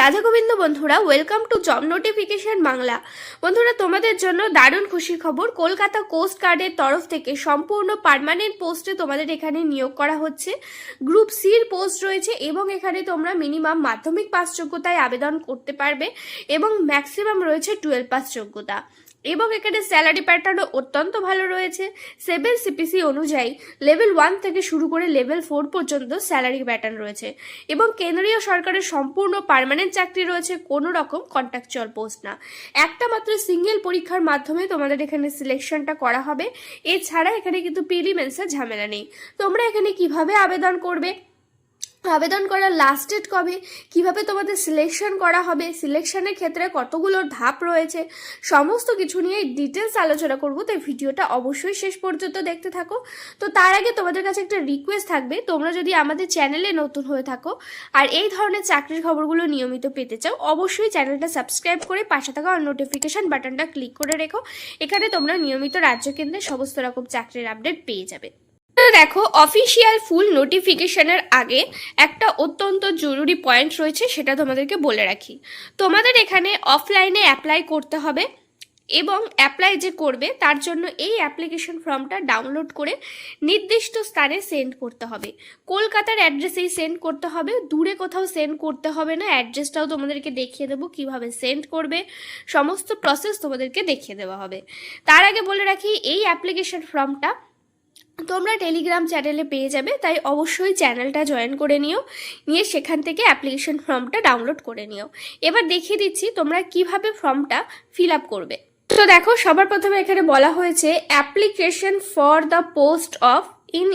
রাধা গোবিন্দ বন্ধুরা welcome to job notification Bangla. বন্ধুরা, তোমাদের জন্য দারুণ খুশির খবর, কলকাতা কোস্ট গার্ডের তরফ থেকে সম্পূর্ণ পারমানেন্ট পোস্টে তোমাদের এখানে নিয়োগ করা হচ্ছে। গ্রুপ সির পোস্ট রয়েছে এবং এখানে তোমরা মিনিমাম মাধ্যমিক পাস যোগ্যতায় আবেদন করতে পারবে এবং ম্যাক্সিমাম রয়েছে টুয়েলভ পাস যোগ্যতা। এবং এখানে স্যালারি প্যাটার্নও অত্যন্ত ভালো রয়েছে। সেভেন সিপিসি অনুযায়ী লেভেল ওয়ান থেকে শুরু করে লেভেল ফোর পর্যন্ত স্যালারি প্যাটার্ন রয়েছে। এবং কেন্দ্রীয় সরকারের সম্পূর্ণ পার্মানেন্ট চাকরি রয়েছে, কোনো রকম কন্ট্রাকচুয়াল পোস্ট না। একটা মাত্র সিঙ্গেল পরীক্ষার মাধ্যমে তোমাদের এখানে সিলেকশনটা করা হবে। এছাড়া এখানে কিন্তু প্রিলিমেন্সের ঝামেলা নেই। তোমরা এখানে কীভাবে আবেদন করবে? আবেদন করার লাস্ট ডেট কবে? কীভাবে তোমাদের সিলেকশন করা হবে? সিলেকশনের ক্ষেত্রে কতগুলো ধাপ রয়েছে? সমস্ত কিছু নিয়ে ডিটেলস আলোচনা করব। তাই ভিডিওটা অবশ্যই শেষ পর্যন্ত দেখতে থাকো। তো তার আগে তোমাদের কাছে একটা রিকোয়েস্ট থাকবে। তোমরা যদি আমাদের চ্যানেলে নতুন হয়ে থাকো আর এই ধরনের চাকরির খবরগুলো নিয়মিত পেতে চাও, অবশ্যই চ্যানেলটা সাবস্ক্রাইব করে পাশে থাকা নোটিফিকেশান বাটনটা ক্লিক করে রেখো। এখানে তোমরা নিয়মিত রাজ্য কেন্দ্রের সমস্ত রকম চাকরির আপডেট পেয়ে যাবে। দেখো অফিসিয়াল ফুল নোটিফিকেশনের আগে একটা অত্যন্ত জরুরি পয়েন্ট রয়েছে, সেটা তোমাদেরকে বলে রাখি। তোমাদের এখানে অফলাইনে অ্যাপ্লাই করতে হবে এবং অ্যাপ্লাই যে করবে, তার জন্য এই অ্যাপ্লিকেশন ফর্মটা ডাউনলোড করে নির্দিষ্ট স্থানে সেন্ড করতে হবে। কলকাতার অ্যাড্রেসেই সেন্ড করতে হবে, দূরে কোথাও সেন্ড করতে হবে না অ্যাড্রেসটাও তোমাদেরকে দেখিয়ে দেবো কীভাবে সেন্ড করবে, সমস্ত প্রসেস তোমাদেরকে দেখিয়ে দেওয়া হবে। তার আগে বলে রাখি, এই অ্যাপ্লিকেশন ফর্মটা তোমরা টেলিগ্রাম চ্যানেলে পেয়ে যাবে, তাই অবশ্যই চ্যানেলটা জয়েন করে নিও, নিয়ে সেখান থেকে অ্যাপ্লিকেশন ফর্মটা ডাউনলোড করে নিও। এবার দেখিয়ে দিচ্ছি তোমরা কীভাবে ফর্মটা ফিল আপ করবে। তো দেখো, সবার প্রথমে এখানে বলা হয়েছে application for the post of in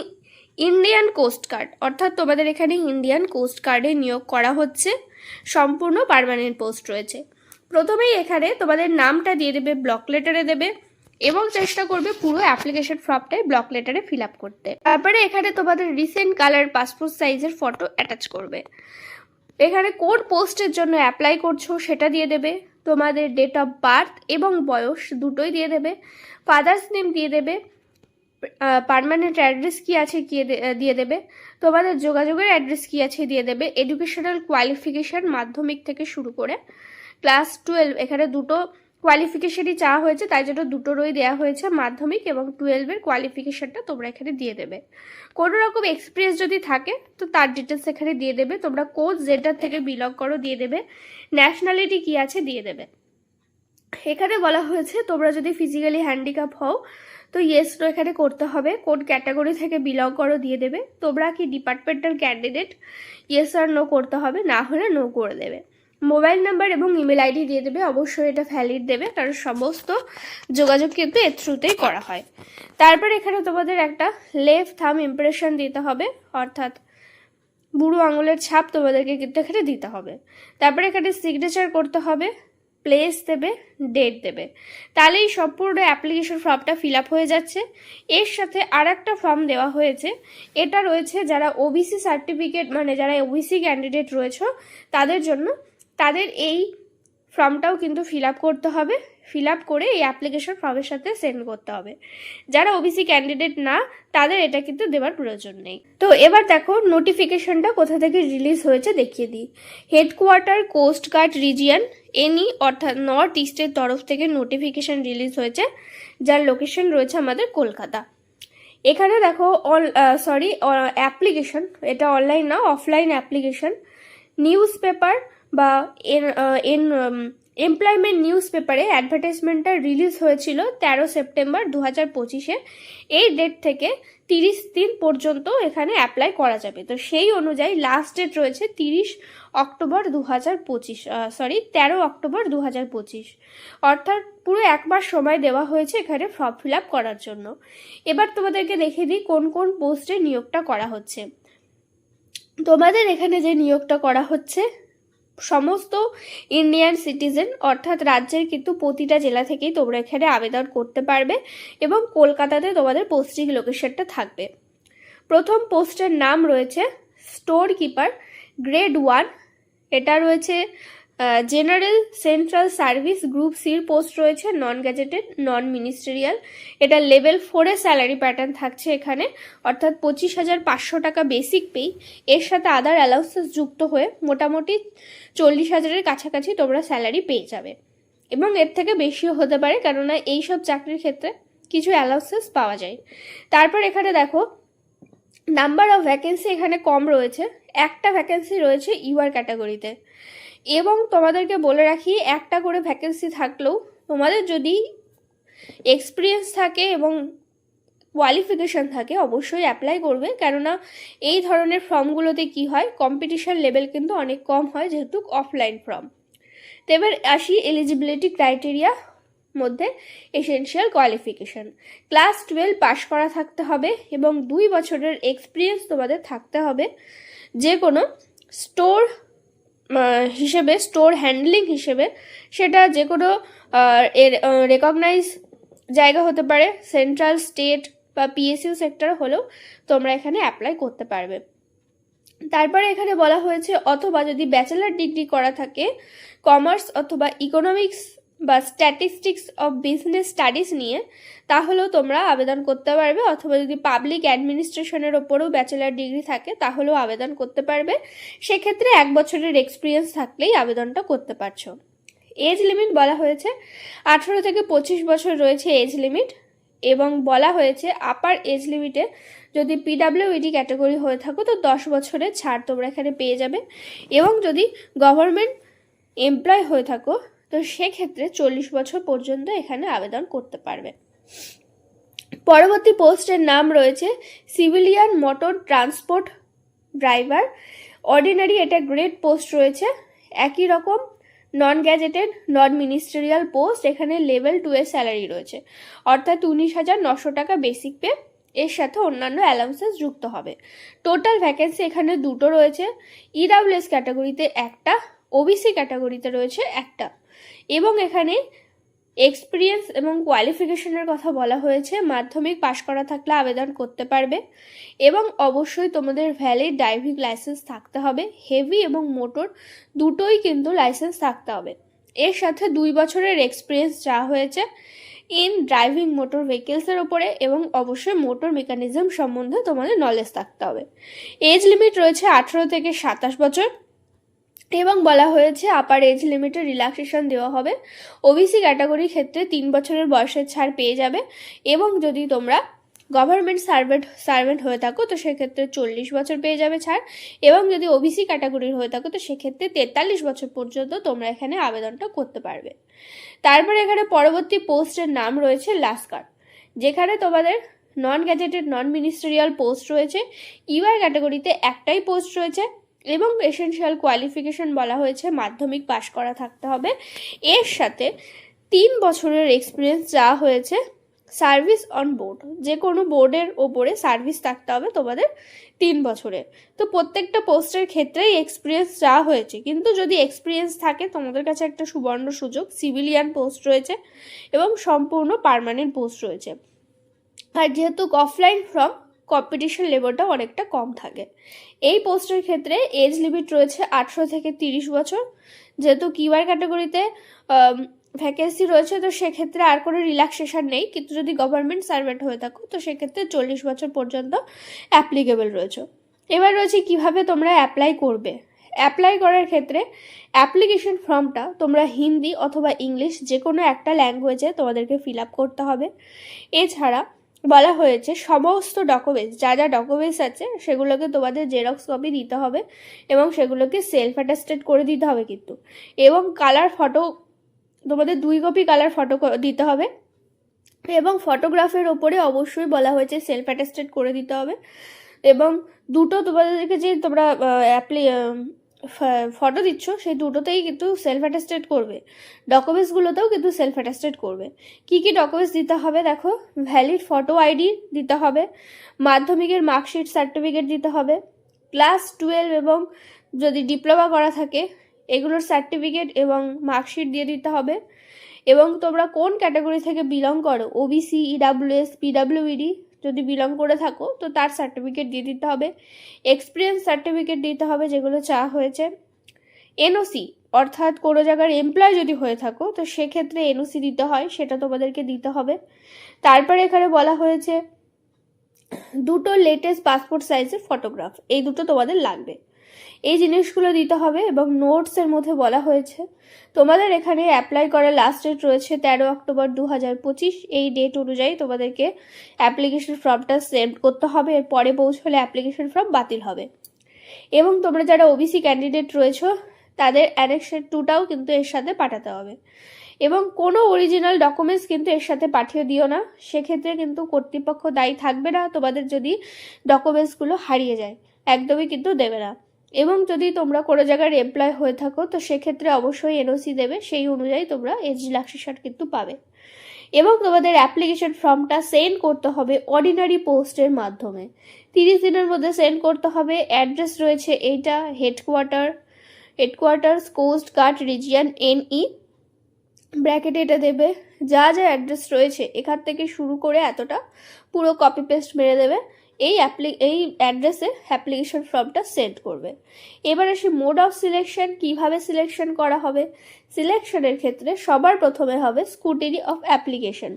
Indian coast guard অর্থাৎ তোমাদের এখানে ইন্ডিয়ান কোস্ট গার্ডে নিয়োগ করা হচ্ছে, সম্পূর্ণ পারমানেন্ট পোস্ট রয়েছে। প্রথমেই এখানে তোমাদের নামটা দিয়ে দেবে ব্লক লেটারে দেবে এবং চেষ্টা করবে পুরো অ্যাপ্লিকেশন ফর্মটাই ব্লক লেটারে ফিল আপ করতে। তারপরে এখানে তোমাদের রিসেন্ট কালার পাসপোর্ট সাইজের ফটো অ্যাটাচ করবে। এখানে কোন পোস্টের জন্য অ্যাপ্লাই করছ, সেটা দিয়ে দেবে। তোমাদের ডেট অফ বার্থ এবং বয়স দুটোই দিয়ে দেবে। ফাদার্স নেম দিয়ে দেবে। পার্মানেন্ট অ্যাড্রেস কি আছে দিয়ে দেবে। তোমাদের যোগাযোগের অ্যাড্রেস কি আছে দিয়ে দেবে। এডুকেশনাল কোয়ালিফিকেশান মাধ্যমিক থেকে শুরু করে ক্লাস টুয়েলভ এখানে দুটো কোয়ালিফিকেশনই চাওয়া হয়েছে, তাই জন্য দুটোরই দেওয়া হয়েছে, মাধ্যমিক এবং টুয়েলভের কোয়ালিফিকেশানটা তোমরা এখানে দিয়ে দেবে। কোনো রকম এক্সপিরিয়েন্স যদি থাকে, তো তার ডিটেলস এখানে দিয়ে দেবে, তোমরা কোচ জেন্ডার থেকে বিলং করো দিয়ে দেবে ন্যাশনালিটি কি আছে দিয়ে দেবে। এখানে বলা হয়েছে, তোমরা যদি ফিজিক্যালি হ্যান্ডিক্যাপ হও, তো ইয়েস নো এখানে করতে হবে, কোন ক্যাটাগরি থেকে বিলং করো দিয়ে দেবে, তোমরা কি ডিপার্টমেন্টাল ক্যান্ডিডেট ইয়েস আর নো করতে হবে, না হলে নো করে দেবে। মোবাইল নাম্বার এবং ইমেল আইডি দিয়ে দেবে। অবশ্যই এটা ভ্যালিড দেবে। কারণ সমস্ত যোগাযোগ কিন্তু এর থ্রুতেই করা হয়। তারপর এখানে তোমাদের একটা লেফট থাম ইমপ্রেশন দিতে হবে। অর্থাৎ বুড়ো আঙুলের ছাপ তোমাদেরকে কিন্তু এখানে দিতে হবে। তারপরে এখানে সিগনেচার করতে হবে। প্লেস দেবে ডেট দেবে। তাহলেই সম্পূর্ণ অ্যাপ্লিকেশন ফর্মটা ফিল আপ হয়ে যাচ্ছে। এর সাথে আর একটা ফর্ম দেওয়া হয়েছে। এটা রয়েছে যারা ওবিসি সার্টিফিকেট মানে যারা ওবিসি ক্যান্ডিডেট রয়েছে, তাদের জন্য তাদের এই ফর্মটাও কিন্তু ফিল আপ করতে হবে। ফিল আপ করে এই অ্যাপ্লিকেশন ফর্মের সাথে সেন্ড করতে হবে। যারা ওবিসি ক্যান্ডিডেট না, তাদের এটা কিন্তু দেওয়ার প্রয়োজন নেই। তো এবার দেখো নোটিফিকেশনটা কোথা থেকে রিলিজ হয়েছে দেখিয়ে দিই। Headquarter coast guard region N E অর্থাৎ নর্থ ইস্টের তরফ থেকে নোটিফিকেশন রিলিজ হয়েছে, যার লোকেশন রয়েছে আমাদের কলকাতা। এখানে দেখো, অল সরি অ্যাপ্লিকেশন এটা অনলাইন না অফলাইন অ্যাপ্লিকেশন নিউজ পেপার বা এর এন এমপ্লয়মেন্ট নিউজ পেপারে অ্যাডভার্টাইজমেন্টটা রিলিজ হয়েছিল তেরো সেপ্টেম্বর দু হাজার পঁচিশে। এই ডেট থেকে তিরিশ দিন পর্যন্ত এখানে অ্যাপ্লাই করা যাবে। তো সেই অনুযায়ী লাস্ট ডেট রয়েছে তিরিশ অক্টোবর দু হাজার পঁচিশ সরি তেরো অক্টোবর দু হাজার পঁচিশ। অর্থাৎ পুরো এক মাস সময় দেওয়া হয়েছে এখানে ফর্ম ফিল আপ করার জন্য। এবার তোমাদেরকে দেখে দিই কোন কোন পোস্টে নিয়োগটা করা হচ্ছে। তোমাদের এখানে যে নিয়োগটা করা হচ্ছে সমস্ত ইন্ডিয়ান সিটিজেন অর্থাৎ রাজ্যের কিন্তু প্রতিটা জেলা থেকেই তোমরা এখানে আবেদন করতে পারবে এবং কলকাতাতে তোমাদের পোস্টিং লোকেশনটা থাকবে। প্রথম পোস্টের নাম রয়েছে স্টোর কিপার গ্রেড ওয়ান এটা রয়েছে জেনারেল সেন্ট্রাল সার্ভিস গ্রুপ সির পোস্ট রয়েছে নন গ্যাজেটেড নন মিনিস্টেরিয়াল এটা লেভেল ফোরে স্যালারি প্যাটার্ন থাকছে এখানে, অর্থাৎ পঁচিশ হাজার পাঁচশো টাকা বেসিক পেই এর সাথে আদার অ্যালাউন্সেস যুক্ত হয়ে মোটামুটি চল্লিশ হাজারের কাছাকাছি তোমরা স্যালারি পেয়ে যাবে। এবং এর থেকে বেশিও হতে পারে, কেননা এইসব চাকরির ক্ষেত্রে কিছু অ্যালাউন্সেস পাওয়া যায়। তারপর এখানে দেখো নাম্বার অফ ভ্যাকেন্সি এখানে কম রয়েছে। একটা ভ্যাকেন্সি রয়েছে ইউআর ক্যাটাগরিতে এবং তোমাদেরকে বলে রাখি, একটা করে ভ্যাকেন্সি থাকলেও তোমাদের যদি এক্সপিরিয়েন্স থাকে এবং কোয়ালিফিকেশান থাকে, অবশ্যই অ্যাপ্লাই করবে। কেননা এই ধরনের ফর্মগুলোতে কি হয় কম্পিটিশান লেভেল কিন্তু অনেক কম হয় যেহেতু অফলাইন ফর্ম তো এবার আসি এলিজিবিলিটি ক্রাইটেরিয়া মধ্যে essential qualification class twelve pass করা থাকতে হবে এবং দুই বছরের এক্সপিরিয়েন্স তোমাদের থাকতে হবে। যে কোনো স্টোর হিসেবে স্টোর হ্যান্ডলিং হিসেবে সেটা যে কোনো এর রেকগনাইজ জায়গা হতে পারে। সেন্ট্রাল স্টেট বা পিএসইউ সেক্টর হলেও তোমরা এখানে অ্যাপ্লাই করতে পারবে। তারপরে এখানে বলা হয়েছে, অথবা যদি ব্যাচেলার ডিগ্রি করা থাকে কমার্স অথবা ইকোনমিক্স বা স্ট্যাটিস্টিক্স অফ বিজনেস স্টাডিজ নিয়ে, তাহলেও তোমরা আবেদন করতে পারবে। অথবা যদি পাবলিক অ্যাডমিনিস্ট্রেশনের ওপরেও ব্যাচেলার ডিগ্রি থাকে, তাহলেও আবেদন করতে পারবে। সেক্ষেত্রে এক বছরের এক্সপিরিয়েন্স থাকলেই আবেদনটা করতে পারছ। এজ লিমিট বলা হয়েছে, আঠেরো থেকে পঁচিশ বছর রয়েছে এজ লিমিট এবং বলা হয়েছে আপার এজ লিমিটে যদি পিডাব্লিউইডি ক্যাটাগরি হয়ে থাকো, তো দশ বছরের ছাড় তোমরা এখানে পেয়ে যাবে। এবং যদি গভর্নমেন্ট এমপ্লয় হয়ে থাকো তো সেক্ষেত্রে চল্লিশ বছর পর্যন্ত এখানে আবেদন করতে পারবে। পরবর্তী পোস্টের নাম রয়েছে, civilian motor transport driver. Ordinary এটা গ্রেড পোস্ট রয়েছে। একই রকম non gazetted non ministerial post, এখানে লেভেল টু এর স্যালারি রয়েছে। অর্থাৎ উনিশ হাজার নশো টাকা বেসিক পে, এর সাথে অন্যান্য অ্যালাউন্সেস যুক্ত হবে। টোটাল ভ্যাকেন্সি এখানে দুটো রয়েছে। ইডাব্লিউএস ক্যাটাগরিতে একটা ওবিসি ক্যাটাগরিতে রয়েছে একটা। এবং এখানে এক্সপিরিয়েন্স এবং কোয়ালিফিকেশনের কথা বলা হয়েছে। মাধ্যমিক পাশ করা থাকলে আবেদন করতে পারবে এবং অবশ্যই তোমাদের ভ্যালিড ড্রাইভিং লাইসেন্স থাকতে হবে। হেভি এবং মোটর দুটোই কিন্তু লাইসেন্স থাকতে হবে। এর সাথে দুই বছরের এক্সপিরিয়েন্স চাওয়া হয়েছে ইন ড্রাইভিং মোটর ভেহিকেলসের ওপরে এবং অবশ্যই মোটর মেকানিজম সম্বন্ধে তোমাদের নলেজ থাকতে হবে। এজ লিমিট রয়েছে আঠেরো থেকে সাতাশ বছর। এবং বলা হয়েছে আপার এজ লিমিটে রিল্যাক্সেশন দেওয়া হবে। ওবিসি ক্যাটাগরির ক্ষেত্রে তিন বছরের বয়সের ছাড় পেয়ে যাবে এবং যদি তোমরা গভর্নমেন্ট সার্ভেন্ট সার্ভেন্ট হয়ে থাকো, তো সেক্ষেত্রে চল্লিশ বছর পেয়ে যাবে ছাড় এবং যদি ওবিসি ক্যাটাগরির হয়ে থাকো, তো সেক্ষেত্রে তেতাল্লিশ বছর পর্যন্ত তোমরা এখানে আবেদনটা করতে পারবে। তারপরে এখানে পরবর্তী পোস্টের নাম রয়েছে লাস্কার যেখানে তোমাদের non gazetted non ministerial post রয়েছে ইউআর ক্যাটাগরিতে একটাই পোস্ট রয়েছে। এবং এসেনশিয়াল কোয়ালিফিকেশন বলা হয়েছে, মাধ্যমিক পাশ করা থাকতে হবে। এর সাথে তিন বছরের এক্সপিরিয়েন্স যা হয়েছে সার্ভিস অন বোর্ড যে কোনো বোর্ডের ওপরে সার্ভিস থাকতে হবে তোমাদের তিন বছরের তো প্রত্যেকটা পোস্টের ক্ষেত্রেই এক্সপিরিয়েন্স যা হয়েছে, কিন্তু যদি এক্সপিরিয়েন্স থাকে, তোমাদের কাছে একটা সুবর্ণ সুযোগ সিভিলিয়ান পোস্ট রয়েছে এবং সম্পূর্ণ পার্মানেন্ট পোস্ট রয়েছে। আর যেহেতু অফলাইন ফর্ম কম্পিটিশন লেভেলটা অনেকটা কম থাকে। এই পোস্টের ক্ষেত্রে এজ লিমিট রয়েছে আঠেরো থেকে তিরিশ বছর। যেহেতু কিউআর ক্যাটাগরিতে ভ্যাকেন্সি রয়েছে, তো সেক্ষেত্রে আর কোনো রিল্যাক্সেশন নেই। কিন্তু যদি গভর্নমেন্ট সার্ভেন্ট হয়ে থাকো, তো সেক্ষেত্রে চল্লিশ বছর পর্যন্ত অ্যাপ্লিকেবল রয়েছে। এবার রয়েছে কীভাবে তোমরা অ্যাপ্লাই করবে? অ্যাপ্লাই করার ক্ষেত্রে অ্যাপ্লিকেশন ফর্মটা তোমরা হিন্দি অথবা ইংলিশ যে কোনো একটা ল্যাঙ্গুয়েজে তোমাদেরকে ফিল আপ করতে হবে। এছাড়া বলা হয়েছে, সমস্ত ডকুমেন্টস যা যা ডকুমেন্টস আছে, সেগুলোকে তোমাদের জেরক্স কপি দিতে হবে এবং সেগুলোকে সেলফ অ্যাটাস্টেড করে দিতে হবে কিন্তু। এবং কালার ফটো তোমাদের দুই কপি কালার ফটো দিতে হবে। এবং ফটোগ্রাফের ওপরে অবশ্যই বলা হয়েছে সেলফ অ্যাটাস্টেড করে দিতে হবে। এবং দুটো তোমাদেরকে যে তোমরা অ্যাপ্লি ফটো দিচ্ছ, সেই দুটোতেই কিন্তু সেলফ অ্যাটাস্টেড করবে। ডকুমেন্টসগুলোতেও কিন্তু সেলফ অ্যাটাস্টেড করবে। কি কি ডকুমেন্টস দিতে হবে দেখো? ভ্যালিড ফটো আইডি দিতে হবে, মাধ্যমিকের মার্কশিট সার্টিফিকেট দিতে হবে ক্লাস টুয়েলভ এবং যদি ডিপ্লোমা করা থাকে, এগুলোর সার্টিফিকেট এবং মার্কশিট দিয়ে দিতে হবে। এবং তোমরা কোন ক্যাটাগরি থেকে বিলং করো? ওবিসি ইডাব্লিউএস পিডাব্লিউইডি যদি বিলং করে থাকো, তো তার সার্টিফিকেট দিয়ে দিতে হবে। এক্সপিরিয়েন্স সার্টিফিকেট দিতে হবে, যেগুলো চা হয়েছে। এনওসি অর্থাৎ কোনো জায়গার এমপ্লয় যদি হয়ে থাকো, তো সেক্ষেত্রে এনওসি দিতে হয়, সেটা তোমাদেরকে দিতে হবে। তারপরে এখানে বলা হয়েছে, দুটো লেটেস্ট পাসপোর্ট সাইজের ফটোগ্রাফ এই দুটো তোমাদের লাগবে। এই জিনিসগুলো দিতে হবে এবং নোটসের মধ্যে বলা হয়েছে, তোমাদের এখানে অ্যাপ্লাই করার লাস্ট ডেট রয়েছে তেরো অক্টোবর দু হাজার পঁচিশ, এই ডেট অনুযায়ী তোমাদেরকে অ্যাপ্লিকেশন ফর্মটা সেন্ড করতে হবে, এর পরে পৌঁছলে অ্যাপ্লিকেশন ফর্ম বাতিল হবে। এবং তোমরা যারা ওবিসি ক্যান্ডিডেট রয়েছো, তাদের অ্যানেকশন টুটাও কিন্তু এর সাথে পাঠাতে হবে। এবং কোনো অরিজিনাল ডকুমেন্টস কিন্তু এর সাথে পাঠিয়ে দিও না, সেক্ষেত্রে কিন্তু কর্তৃপক্ষ দায়ী থাকবে না, তোমাদের যদি ডকুমেন্টসগুলো হারিয়ে যায়, একদমই কিন্তু দেবে না। এবং যদি তোমরা কোনো জায়গার এমপ্লয় হয়ে থাকো, তো সেক্ষেত্রে অবশ্যই এনওসি দেবে। সেই অনুযায়ী তোমরা এজ রিল্যাক্সেশন কিন্তু পাবে। এবং তোমাদের অ্যাপ্লিকেশন ফর্মটা সেন্ড করতে হবে অর্ডিনারি পোস্টের মাধ্যমে। তিরিশ দিনের মধ্যে সেন্ড করতে হবে। অ্যাড্রেস রয়েছে এইটা headquarter headquarters coast guard region N E ব্র্যাকেটে এটা দেবে। যা যা অ্যাড্রেস রয়েছে, এখান থেকে শুরু করে এতটা পুরো কপি পেস্ট মেরে দেবে। এই অ্যাপ্লি এই অ্যাড্রেসে অ্যাপ্লিকেশন ফর্মটা সেন্ড করবে। এবার আসি মোড অফ সিলেকশন কীভাবে সিলেকশন করা হবে? সিলেকশনের ক্ষেত্রে সবার প্রথমে হবে স্কুটিনি অফ অ্যাপ্লিকেশন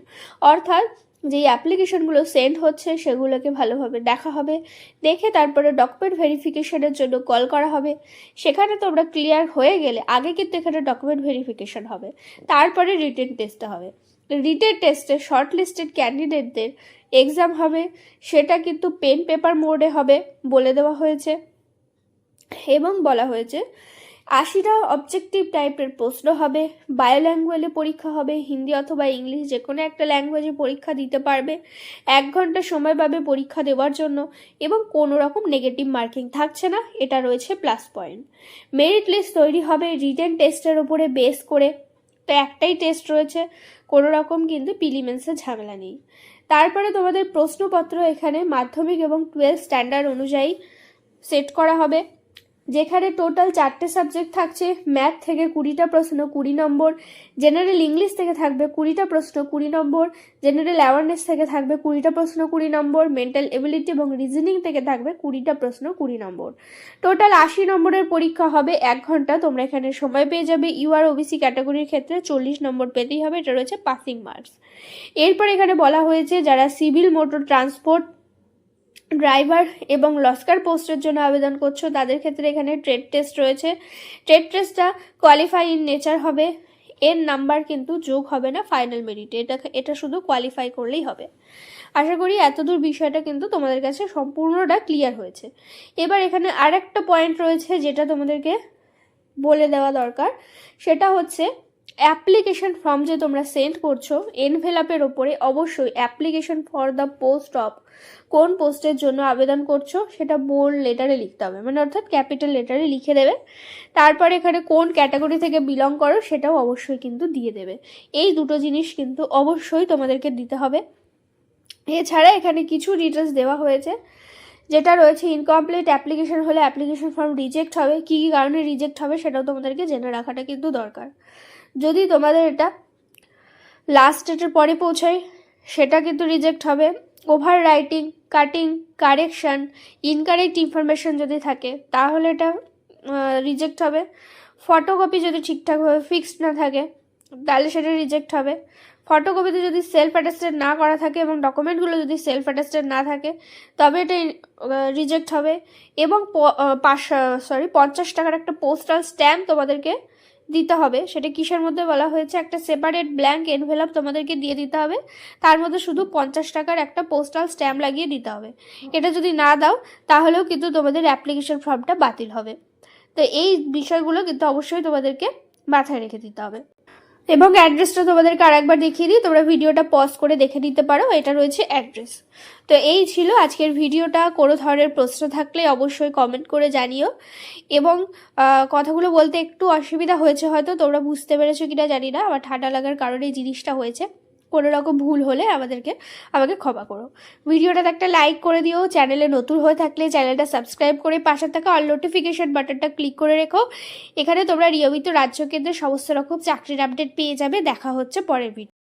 অর্থাৎ যেই অ্যাপ্লিকেশনগুলো সেন্ড হচ্ছে, সেগুলোকে ভালোভাবে দেখা হবে। দেখে তারপরে ডকুমেন্ট ভেরিফিকেশনের জন্য কল করা হবে। সেখানে তোমরা ক্লিয়ার হয়ে গেলে আগে কিন্তু এখানে ডকুমেন্ট ভেরিফিকেশন হবে। তারপরে রিটেন টেস্টে হবে। রিটেন টেস্টে শর্ট লিস্টেড ক্যান্ডিডেটদের এক্সাম হবে, সেটা কিন্তু পেন পেপার মোডে হবে বলে দেওয়া হয়েছে। এবং বলা হয়েছে, আশিটা অবজেক্টিভ টাইপের প্রশ্ন হবে বায়ো ল্যাঙ্গুয়েজে পরীক্ষা হবে, হিন্দি অথবা ইংলিশ যে কোনো একটা ল্যাঙ্গুয়েজে পরীক্ষা দিতে পারবে, এক ঘণ্টা সময় পাবে পরীক্ষা দেওয়ার জন্য এবং কোনো রকম নেগেটিভ মার্কিং থাকছে না, এটা রয়েছে প্লাস পয়েন্ট মেরিট লিস্ট তৈরি হবে রিটেন টেস্টের ওপরে বেস করে। তো একটাই টেস্ট রয়েছে, কোনো রকম কিন্তু পিলিমেন্সের ঝামেলা নেই। তারপরে তোমাদের প্রশ্নপত্র এখানে মাধ্যমিক এবং টুয়েলভ স্ট্যান্ডার্ড অনুযায়ী সেট করা হবে। যেখানে টোটাল চারটে সাবজেক্ট থাকছে ম্যাথ থেকে কুড়িটা প্রশ্ন, কুড়ি নম্বর জেনারেল ইংলিশ থেকে থাকবে কুড়িটা প্রশ্ন, কুড়ি নম্বর জেনারেল অ্যাওয়ারনেস থেকে থাকবে কুড়িটা প্রশ্ন, কুড়ি নম্বর মেন্টাল এবিলিটি এবং রিজনিং থেকে থাকবে কুড়িটা প্রশ্ন, কুড়ি নম্বর। টোটাল আশি নম্বরের পরীক্ষা হবে এক ঘণ্টা, তোমরা এখানে সময় পেয়ে যাবে। ইউআর ওবিসি ক্যাটাগরির ক্ষেত্রে চল্লিশ নম্বর পেতেই হবে, এটা রয়েছে পাসিং মার্কস এরপর এখানে বলা হয়েছে, যারা সিভিল মোটর ট্রান্সপোর্ট ড্রাইভার এবং লস্কার পোস্টের জন্য আবেদন করছ, তাদের ক্ষেত্রে এখানে ট্রেড টেস্ট রয়েছে। ট্রেড টেস্টটা কোয়ালিফাই ইন নেচার হবে। এর নাম্বার কিন্তু যোগ হবে না ফাইনাল মেরিটে এটা এটা শুধু কোয়ালিফাই করলেই হবে। আশা করি এতদূর বিষয়টা কিন্তু তোমাদের কাছে সম্পূর্ণটা ক্লিয়ার হয়েছে। এবার এখানে আর একটা পয়েন্ট রয়েছে, যেটা তোমাদেরকে বলে দেওয়া দরকার। সেটা হচ্ছে অ্যাপ্লিকেশন ফর্ম যে তোমরা সেন্ড করছ এনভেলাপের ওপরে অবশ্যই application for the post of কোন পোস্টের জন্য আবেদন করছ, সেটা বোল্ড লেটারে লিখতে হবে। মানে অর্থাৎ ক্যাপিটাল লেটারে লিখে দেবে। তারপরে এখানে কোন ক্যাটাগরি থেকে বিলং করো, সেটাও অবশ্যই কিন্তু দিয়ে দেবে। এই দুটো জিনিস কিন্তু অবশ্যই তোমাদেরকে দিতে হবে। এছাড়া এখানে কিছু ডিটেলস দেওয়া হয়েছে, যেটা রয়েছে ইনকমপ্লিট অ্যাপ্লিকেশন হলে অ্যাপ্লিকেশন ফর্ম রিজেক্ট হবে। কী কী কারণে রিজেক্ট হবে, সেটাও তোমাদেরকে জেনে রাখাটা কিন্তু দরকার। যদি তোমাদের এটা লাস্ট ডেটের পরে পৌঁছায়, সেটা কিন্তু রিজেক্ট হবে। Over writing cutting correction incorrect information যদি থাকে, তাহলে এটা রিজেক্ট হবে। ফটোকপি যদি ঠিকঠাকভাবে ফিক্সড না থাকে, তাহলে সেটা রিজেক্ট হবে। ফটোকপিতে যদি সেলফ অ্যাটাস্টেড না করা থাকে এবং ডকুমেন্টগুলো যদি সেলফ অ্যাটাস্টেড না থাকে, তবে এটা রিজেক্ট হবে। এবং সরি পঞ্চাশ টাকার একটা পোস্টাল স্ট্যাম্প তোমাদেরকে দিতে হবে। সেটা কিসের মধ্যে বলা হয়েছে? একটা সেপারেট ব্ল্যাঙ্ক এনভেলপ তোমাদেরকে দিয়ে দিতে হবে। তার মধ্যে শুধু পঞ্চাশ টাকার একটা পোস্টাল স্ট্যাম্প লাগিয়ে দিতে হবে। এটা যদি না দাও, তাহলেও কিন্তু তোমাদের অ্যাপ্লিকেশন ফর্মটা বাতিল হবে। তো এই বিষয়গুলো কিন্তু অবশ্যই তোমাদেরকে মাথায় রেখে দিতে হবে। এবং অ্যাড্রেসটা তোমাদেরকে আরেকবার দেখিয়ে দিই। তোমরা ভিডিওটা পজ করে দেখে দিতে পারো। এটা রয়েছে অ্যাড্রেস। তো এই ছিল আজকের ভিডিওটা। কোনো ধরনের প্রশ্ন থাকলে অবশ্যই কমেন্ট করে জানিও। এবং কথাগুলো বলতে একটু অসুবিধা হয়েছে হয়তো। তোমরা বুঝতে পেরেছ কিনা জানি না। আমার ঠান্ডা লাগার কারণে জিনিসটা হয়েছে। কোনো রকম ভুল হলে আমাদেরকে, আমাকে ক্ষমা করো। ভিডিওটাতে একটা লাইক করে দিও, চ্যানেলে নতুন হয়ে থাকলে চ্যানেলটা সাবস্ক্রাইব করে পাশে থাকা অল নোটিফিকেশান বাটনটা ক্লিক করে রেখো। এখানে তোমরা নিয়মিত রাজ্য কেন্দ্রের সমস্ত রকম চাকরির আপডেট পেয়ে যাবে। দেখা হচ্ছে পরের ভিডিও